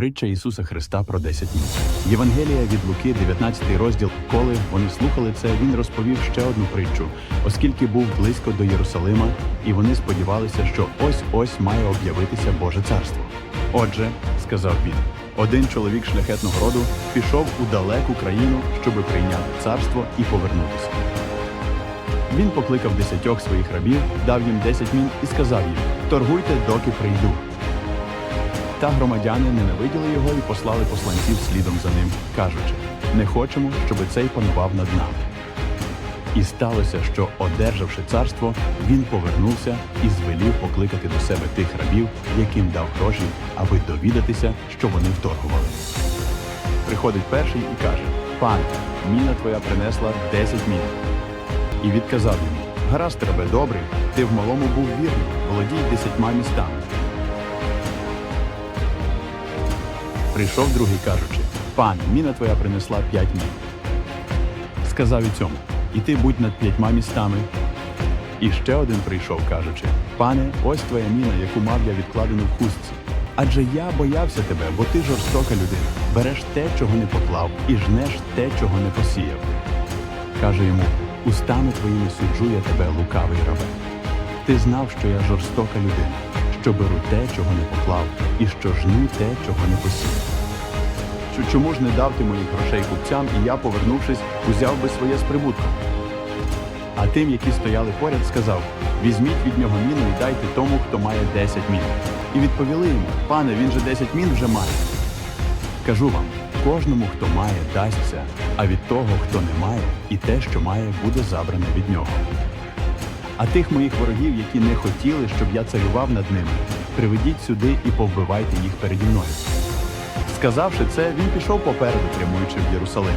Притча Ісуса Христа про 10 днів. Євангелія від Луки, 19 розділ. Коли вони слухали це, він розповів ще одну притчу, оскільки був близько до Єрусалима, і вони сподівалися, що ось ось має об'явитися Боже царство. Отже, сказав він, один чоловік шляхетного роду пішов у далеку країну, щоби прийняти царство і повернутися. Він покликав десятьох своїх рабів, дав їм десять мін і сказав їм: торгуйте, доки прийду. Та громадяни ненавиділи його і послали посланців слідом за ним, кажучи: не хочемо, щоб цей панував над нами. І сталося, що, одержавши царство, він повернувся і звелів покликати до себе тих рабів, яким дав гроші, аби довідатися, що вони вторгували. Приходить перший і каже: Пане, міна твоя принесла 10 мін. І відказав йому: Гаразд тебе, добрий, ти в малому був вірний, володій десятьма містами. Прийшов другий, кажучи: Пане, міна твоя принесла п'ять мін. Сказав і цьому: І ти будь над п'ятьма містами. І ще один прийшов, кажучи: Пане, ось твоя міна, яку мав я відкладену в хустці. Адже я боявся тебе, бо ти жорстока людина. Береш те, чого не поклав, і жнеш те, чого не посіяв. Каже йому: Устами твоїми суджу я тебе, лукавий рабе. Ти знав, що я жорстока людина, що беру те, чого не поклав, і що жну те, чого не посів. Чу- Чому ж не дав ти моїх грошей купцям, і я, повернувшись, узяв би своє з прибутком? А тим, які стояли поряд, сказав: Візьміть від нього міну і дайте тому, хто має 10 мін. І відповіли йому: Пане, він же 10 мін вже має. Кажу вам, кожному, хто має, дасться, а від того, хто не має, і те, що має, буде забране від нього. А тих моїх ворогів, які не хотіли, щоб я царював над ними, приведіть сюди і повбивайте їх переді мною. Сказавши це, він пішов попереду, прямуючи в Єрусалим.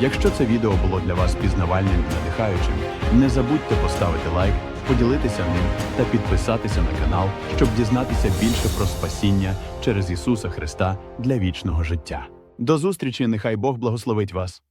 Якщо це відео було для вас пізнавальним і надихаючим, не забудьте поставити лайк, поділитися ним та підписатися на канал, щоб дізнатися більше про спасіння через Ісуса Христа для вічного життя. До зустрічі! Нехай Бог благословить вас!